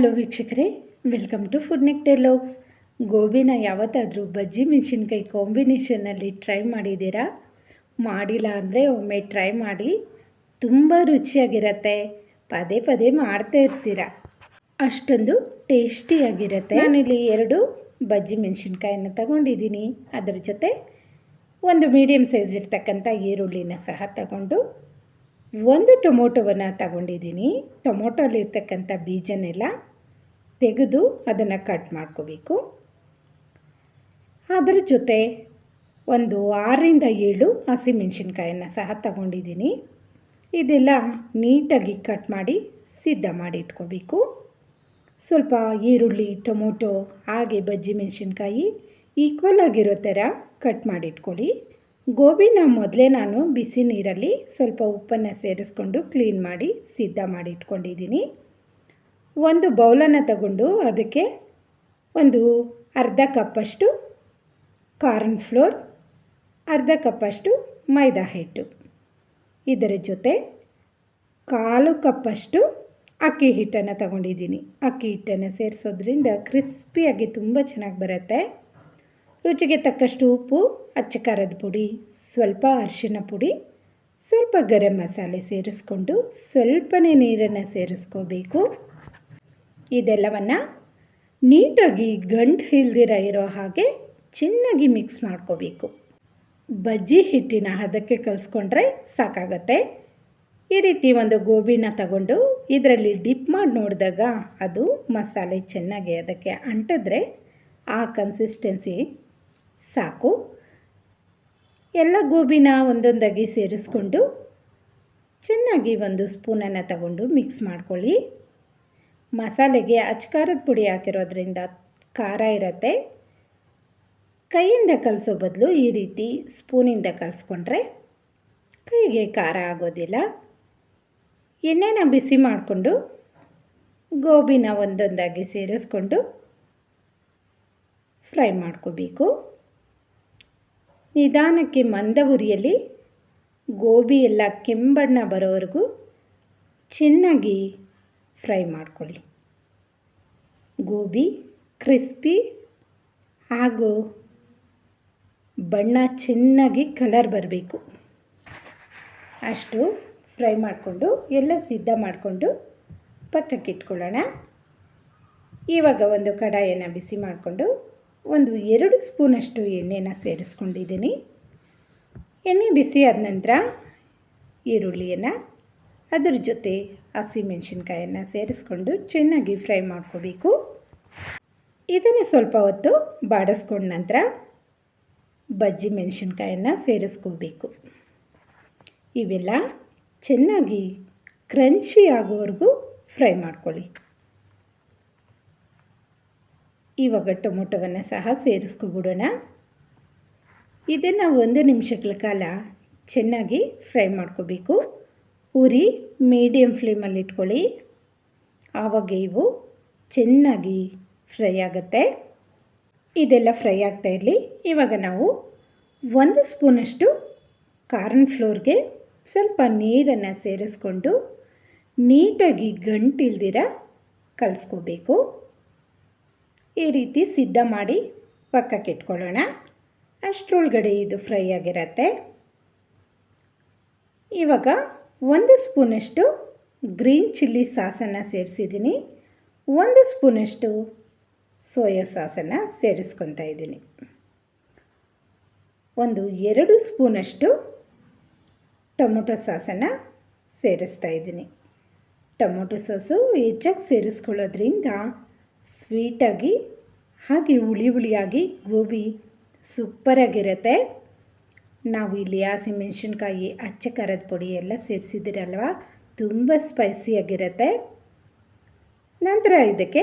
Hello ವೀಕ್ಷಕರೇ welcome to food ನೆಕ್ ಟೆಲೋಗ್ಸ್ ಗೋಬಿನ ಯಾವತ್ತಾದರೂ ಬಜ್ಜಿ ಮೆಣಸಿನ್ಕಾಯಿ ಕಾಂಬಿನೇಷನಲ್ಲಿ ಟ್ರೈ ಮಾಡಿದ್ದೀರಾ? ಮಾಡಿಲ್ಲ ಅಂದರೆ ಒಮ್ಮೆ ಟ್ರೈ ಮಾಡಿ, ತುಂಬ ರುಚಿಯಾಗಿರುತ್ತೆ. ಪದೇ ಪದೇ ಮಾಡ್ತಾ ಇರ್ತೀರ? ಅಷ್ಟೊಂದು ಟೇಸ್ಟಿಯಾಗಿರುತ್ತೆ ನಾನಿಲ್ಲಿ ಎರಡು ಬಜ್ಜಿ ಮೆಣಸಿನ್ಕಾಯನ್ನು ತಗೊಂಡಿದ್ದೀನಿ. ಅದರ ಜೊತೆ ಒಂದು ಮೀಡಿಯಮ್ ಸೈಜ್ ಇರ್ತಕ್ಕಂಥ ಈರುಳ್ಳಿನ ಸಹ ತಗೊಂಡು, ಒಂದು ಟೊಮೊಟೊವನ್ನು ತಗೊಂಡಿದ್ದೀನಿ. ಟೊಮೊಟೊಲಿರ್ತಕ್ಕಂಥ ಬೀಜನೆಲ್ಲ ತೆಗೆದು ಅದನ್ನು ಕಟ್ ಮಾಡ್ಕೋಬೇಕು. ಅದರ ಜೊತೆ ಒಂದು ಆರರಿಂದ ಏಳು ಹಸಿಮೆಣಸಿನ್ಕಾಯನ್ನು ಸಹ ತಗೊಂಡಿದ್ದೀನಿ. ಇದೆಲ್ಲ ನೀಟಾಗಿ ಕಟ್ ಮಾಡಿ ಸಿದ್ಧ ಮಾಡಿ ಇಟ್ಕೋಬೇಕು. ಸ್ವಲ್ಪ ಈರುಳ್ಳಿ, ಟೊಮೊಟೊ, ಹಾಗೆ ಬಜ್ಜಿ ಮೆಣಸಿನ್ಕಾಯಿ ಈಕ್ವಲ್ ಆಗಿರೋ ಥರ ಕಟ್ ಮಾಡಿ ಇಟ್ಕೊಳ್ಳಿ. ಗೋಬಿನ ಮೊದಲೇ ನಾನು ಬಿಸಿ ನೀರಲ್ಲಿ ಸ್ವಲ್ಪ ಉಪ್ಪನ್ನು ಸೇರಿಸ್ಕೊಂಡು ಕ್ಲೀನ್ ಮಾಡಿ ಸಿದ್ಧ ಮಾಡಿ ಇಟ್ಕೊಂಡಿದ್ದೀನಿ. ಒಂದು ಬೌಲನ್ನು ತಗೊಂಡು ಅದಕ್ಕೆ ಒಂದು ಅರ್ಧ ಕಪ್ಪಷ್ಟು ಕಾರ್ನ್ ಫ್ಲೋರ್, ಅರ್ಧ ಕಪ್ಪಷ್ಟು ಮೈದಾ ಹಿಟ್ಟು. ಇದರ ಜೊತೆ ಕಾಲು ಕಪ್ಪಷ್ಟು ಅಕ್ಕಿ ಹಿಟ್ಟನ್ನು ತಗೊಂಡಿದ್ದೀನಿ. ಅಕ್ಕಿ ಹಿಟ್ಟನ್ನು ಸೇರಿಸೋದ್ರಿಂದ ಕ್ರಿಸ್ಪಿಯಾಗಿ ತುಂಬ ಚೆನ್ನಾಗಿ ಬರುತ್ತೆ. ರುಚಿಗೆ ತಕ್ಕಷ್ಟು ಉಪ್ಪು, ಅಚ್ಚ ಖಾರದ ಪುಡಿ, ಸ್ವಲ್ಪ ಅರಿಶಿನ ಪುಡಿ, ಸ್ವಲ್ಪ ಗರಂ ಮಸಾಲೆ ಸೇರಿಸ್ಕೊಂಡು ಸ್ವಲ್ಪನೇ ನೀರನ್ನು ಸೇರಿಸ್ಕೋಬೇಕು. ಇದೆಲ್ಲವನ್ನು ನೀಟಾಗಿ ಗಂಟು ಹಿಲ್ದಿರ ಇರೋ ಹಾಗೆ ಚೆನ್ನಾಗಿ ಮಿಕ್ಸ್ ಮಾಡ್ಕೋಬೇಕು. ಬಜ್ಜಿ ಹಿಟ್ಟಿನ ಹದಕ್ಕೆ ಕಲಿಸ್ಕೊಂಡ್ರೆ ಸಾಕಾಗತ್ತೆ. ಈ ರೀತಿ ಒಂದು ಗೋಬಿನ ತಗೊಂಡು ಇದರಲ್ಲಿ ಡಿಪ್ ಮಾಡಿ ನೋಡಿದಾಗ ಅದು ಮಸಾಲೆ ಚೆನ್ನಾಗಿ ಅದಕ್ಕೆ ಅಂಟಿದ್ರೆ ಆ ಕನ್ಸಿಸ್ಟೆನ್ಸಿ ಸಾಕು. ಎಲ್ಲ ಗೋಬಿನ ಒಂದೊಂದಾಗಿ ಸೇರಿಸ್ಕೊಂಡು ಚೆನ್ನಾಗಿ ಒಂದು ಸ್ಪೂನನ್ನು ತಗೊಂಡು ಮಿಕ್ಸ್ ಮಾಡ್ಕೊಳ್ಳಿ. ಮಸಾಲೆಗೆ ಅಚ್ಕಾರದ ಪುಡಿ ಹಾಕಿರೋದ್ರಿಂದ ಖಾರ ಇರುತ್ತೆ. ಕೈಯಿಂದ ಕಲಿಸೋ ಬದಲು ಈ ರೀತಿ ಸ್ಪೂನಿಂದ ಕಲಿಸ್ಕೊಂಡ್ರೆ ಕೈಗೆ ಖಾರ ಆಗೋದಿಲ್ಲ. ಎಣ್ಣೆನ ಬಿಸಿ ಮಾಡಿಕೊಂಡು ಗೋಬಿನ ಒಂದೊಂದಾಗಿ ಸೇರಿಸ್ಕೊಂಡು ಫ್ರೈ ಮಾಡ್ಕೋಬೇಕು. ನಿಧಾನಕ್ಕೆ ಮಂದ ಉರಿಯಲ್ಲಿ ಗೋಬಿ ಎಲ್ಲ ಕೆಂಬಣ್ಣ ಬರೋವರೆಗೂ ಚೆನ್ನಾಗಿ ಫ್ರೈ ಮಾಡ್ಕೊಳ್ಳಿ. ಗೋಬಿ, ಕ್ರಿಸ್ಪಿ ಹಾಗೂ ಬಣ್ಣ ಚೆನ್ನಾಗಿ ಕಲರ್ ಬರಬೇಕು. ಅಷ್ಟು ಫ್ರೈ ಮಾಡಿಕೊಂಡು, ಎಲ್ಲ ಸಿದ್ಧ ಮಾಡಿಕೊಂಡು ಪಕ್ಕಕ್ಕೆ ಇಟ್ಕೊಳ್ಳೋಣ. ಇವಾಗ ಒಂದು ಕಡಾಯನ್ನು ಬಿಸಿ ಮಾಡಿಕೊಂಡು ಒಂದು ಎರಡು ಸ್ಪೂನಷ್ಟು ಎಣ್ಣೆನ ಸೇರಿಸ್ಕೊಂಡಿದ್ದೀನಿ. ಎಣ್ಣೆ ಬಿಸಿ ಆದ ನಂತರ ಈರುಳ್ಳಿಯನ್ನು ಅದರ ಜೊತೆ ಹಸಿಮೆಣಸಿನ್ಕಾಯನ್ನು ಸೇರಿಸ್ಕೊಂಡು ಚೆನ್ನಾಗಿ ಫ್ರೈ ಮಾಡ್ಕೋಬೇಕು. ಇದನ್ನು ಸ್ವಲ್ಪ ಹೊತ್ತು ಬಾಡಿಸ್ಕೊಂಡ ನಂತರ ಬಜ್ಜಿ ಮೆಣಸಿನ್ಕಾಯನ್ನು ಸೇರಿಸ್ಕೋಬೇಕು. ಇವೆಲ್ಲ ಚೆನ್ನಾಗಿ ಕ್ರಂಚಿ ಆಗೋವರೆಗೂ ಫ್ರೈ ಮಾಡ್ಕೊಳ್ಳಿ. ಇವಾಗ ಟೊಮೊಟೊವನ್ನು ಸಹ ಸೇರಿಸ್ಕೊಬಿಡೋಣ. ಇದನ್ನು ಒಂದು ನಿಮಿಷಗಳ ಕಾಲ ಚೆನ್ನಾಗಿ ಫ್ರೈ ಮಾಡ್ಕೋಬೇಕು. ಉರಿ ಮೀಡಿಯಮ್ ಫ್ಲೇಮಲ್ಲಿ ಇಟ್ಕೊಳ್ಳಿ. ಆವಾಗ ಇವು ಚೆನ್ನಾಗಿ ಫ್ರೈ ಆಗುತ್ತೆ. ಇದೆಲ್ಲ ಫ್ರೈ ಆಗ್ತಾ ಇರಲಿ. ಇವಾಗ ನಾವು ಒಂದು ಸ್ಪೂನಷ್ಟು ಕಾರ್ನ್ ಫ್ಲೋರ್ಗೆ ಸ್ವಲ್ಪ ನೀರನ್ನು ಸೇರಿಸ್ಕೊಂಡು ನೀಟಾಗಿ ಗಂಟಿಲ್ದಿರ ಕಲಿಸ್ಕೋಬೇಕು. ಈ ರೀತಿ ಸಿದ್ಧ ಮಾಡಿ ಪಕ್ಕಕ್ಕೆ ಇಟ್ಕೊಳ್ಳೋಣ. ಅಷ್ಟರೊಳಗಡೆ ಇದು ಫ್ರೈ ಆಗಿರತ್ತೆ. ಇವಾಗ ಒಂದು ಸ್ಪೂನಷ್ಟು ಗ್ರೀನ್ ಚಿಲ್ಲಿ ಸಾಸನ್ನು ಸೇರಿಸಿದ್ದೀನಿ. ಒಂದು ಸ್ಪೂನಷ್ಟು ಸೋಯಾ ಸಾಸನ್ನು ಸೇರಿಸ್ಕೊತಾ ಇದ್ದೀನಿ. ಒಂದು ಎರಡು ಸ್ಪೂನಷ್ಟು ಟೊಮೊಟೊ ಸಾಸನ್ನು ಸೇರಿಸ್ತಾ ಇದ್ದೀನಿ. ಟೊಮೊಟೊ ಸಾಸು ಹೆಚ್ಚಾಗಿ ಸೇರಿಸ್ಕೊಳ್ಳೋದ್ರಿಂದ ಸ್ವೀಟಾಗಿ ಹಾಗೆ ಹುಳಿ ಹುಳಿಯಾಗಿ ಗೋಬಿ ಸೂಪರಾಗಿರುತ್ತೆ. ನಾವು ಇಲ್ಲಿ ಹಸಿಮೆಣ್ಸಿನ್ಕಾಯಿ ಅಚ್ಚ ಕರದ ಪುಡಿ ಎಲ್ಲ ಸೇರಿಸಿದ್ದೀರಲ್ವ? ತುಂಬ ಸ್ಪೈಸಿಯಾಗಿರುತ್ತೆ ನಂತರ ಇದಕ್ಕೆ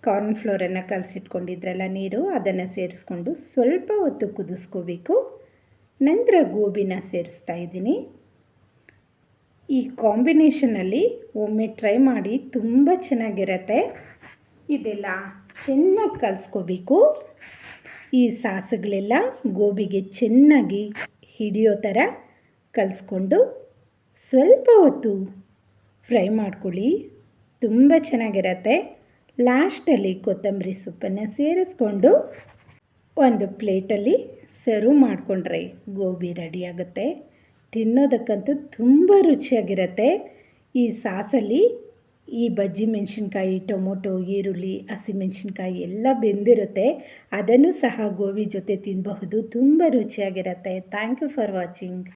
ಕಾರ್ನ್ ಫ್ಲೋರನ್ನು ಕಲಸಿಟ್ಕೊಂಡಿದ್ರಲ್ಲ ನೀರು, ಅದನ್ನು ಸೇರಿಸ್ಕೊಂಡು ಸ್ವಲ್ಪ ಹೊತ್ತು ಕುದಿಸ್ಕೋಬೇಕು. ನಂತರ ಗೋಬಿನ ಸೇರಿಸ್ತಾ ಇದ್ದೀನಿ. ಈ ಕಾಂಬಿನೇಷನಲ್ಲಿ ಒಮ್ಮೆ ಟ್ರೈ ಮಾಡಿ ತುಂಬ ಚೆನ್ನಾಗಿರತ್ತೆ. ಇದೆಲ್ಲ ಚೆನ್ನಾಗಿ ಕಲಿಸ್ಕೋಬೇಕು. ಈ ಸಾಸುಗಳೆಲ್ಲ ಗೋಬಿಗೆ ಚೆನ್ನಾಗಿ ಹಿಡಿಯೋ ಥರ ಕಲಿಸ್ಕೊಂಡು ಸ್ವಲ್ಪ ಹೊತ್ತು ಫ್ರೈ ಮಾಡ್ಕೊಳ್ಳಿ. ತುಂಬ ಚೆನ್ನಾಗಿರತ್ತೆ. ಲಾಸ್ಟಲ್ಲಿ ಕೊತ್ತಂಬರಿ ಸೊಪ್ಪನ್ನು ಸೇರಿಸ್ಕೊಂಡು ಒಂದು ಪ್ಲೇಟಲ್ಲಿ ಸರ್ವ್ ಮಾಡಿಕೊಂಡ್ರೆ ಗೋಬಿ ರೆಡಿ ಆಗುತ್ತೆ. ತಿನ್ನೋದಕ್ಕಂತೂ ತುಂಬ ರುಚಿಯಾಗಿರುತ್ತೆ. ಈ ಸಾಸಲ್ಲಿ ಈ ಬಜ್ಜಿ ಮೆಣಸಿನ್ಕಾಯಿ, ಟೊಮೊಟೊ, ಈರುಳ್ಳಿ ಹಸಿಮೆಣ್ಸಿನ್ಕಾಯಿ ಎಲ್ಲ ಬೆಂದಿರುತ್ತೆ. ಅದನ್ನು ಸಹ ಗೋಬಿ ಜೊತೆ ತಿನ್ನಬಹುದು ತುಂಬ ರುಚಿಯಾಗಿರುತ್ತೆ. Thank you for watching